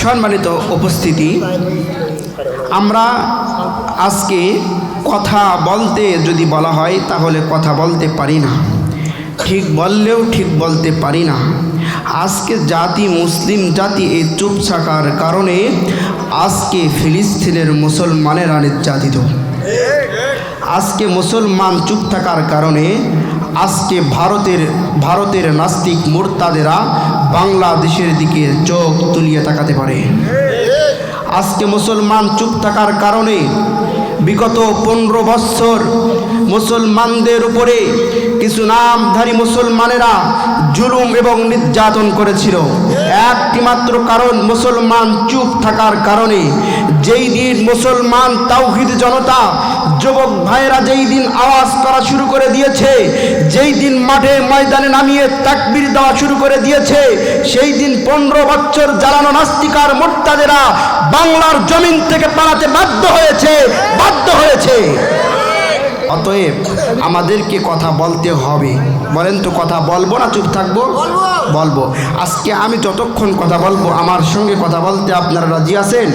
সম্মানিত উপস্থিতি, আমরা আজকে কথা বলতে যদি বলা হয়, তাহলে কথা বলতে পারি না। ঠিক বললেও ঠিক বলতে পারি না। আজকে জাতি মুসলিম জাতি এই চুপ থাকার কারণে আজকে ফিলিস্তিনের মুসলমানেরা নির্যাতিত। আজকে মুসলমান চুপ থাকার কারণে আজকে ভারতের ভারতের নাস্তিক মোরতাদেরা বাংলাদেশের দিকে চোখ তুলিয়ে তাকাতে পারে। আজকে মুসলমান চুপ থাকার কারণে বিগত পনেরো বৎসর মুসলমানদের উপরে কিছু নামধারী মুসলমানেরা জুলুম এবং নির্যাতন করেছিল। একটি মাত্র কারণ, মুসলমান চুপ থাকার কারণে যেই দিন মুসলমান তাওহিদ জনতা যুবক ভাইয়েরা যেই দিন আওয়াজ করা শুরু করে দিয়েছে, যেই দিন মাঠে ময়দানে নামিয়ে তাকবির দেওয়া শুরু করে দিয়েছে, সেই দিন পনেরো বছর জ্বালানো নাস্তিকার মোর্তাদেরা বাংলার জমিন থেকে পালাতে বাধ্য হয়েছে বাধ্য হয়েছে। অতএব আমাদেরকে কথা বলতে হবে। বলেন তো কথা বলব না, চুপ থাকব? বলব। আজকে আমি যতক্ষণ কথা বলব, আমার সঙ্গে কথা বলতে আপনারা রাজি আছেন?